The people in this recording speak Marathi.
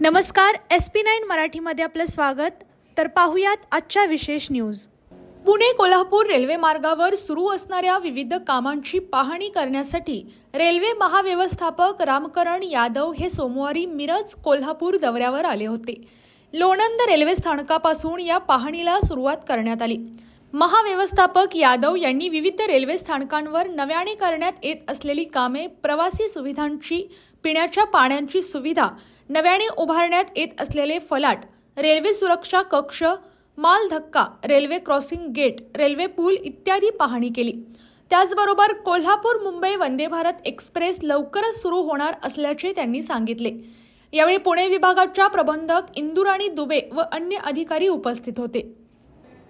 नमस्कार एस पी नाईन मराठीमध्ये आपलं स्वागत. तर पाहुयात आजच्या विशेष न्यूज. पुणे कोल्हापूर रेल्वे मार्गावर सुरू असणाऱ्या विविध कामांची पाहणी करण्यासाठी रेल्वे महाव्यवस्थापक रामकरण यादव हे सोमवारी मिरज कोल्हापूर दौऱ्यावर आले होते. लोणंद रेल्वे स्थानकापासून या पाहणीला सुरुवात करण्यात आली. महाव्यवस्थापक यादव यांनी विविध रेल्वे स्थानकांवर नव्याने करण्यात येत असलेली कामे प्रवासी सुविधांची पिण्याच्या पाण्याची सुविधा नव्याने उभारण्यात येत असलेले फलाट रेल्वे सुरक्षा कक्ष माल धक्का रेल्वे क्रॉसिंग गेट रेल्वे पूल इत्यादी पाहणी केली. त्याचबरोबर कोल्हापूर मुंबई वंदे भारत एक्सप्रेस लवकरच सुरू होणार असल्याचे त्यांनी सांगितले. यावेळी पुणे विभागाच्या प्रबंधक इंदुराणी दुबे व अन्य अधिकारी उपस्थित होते.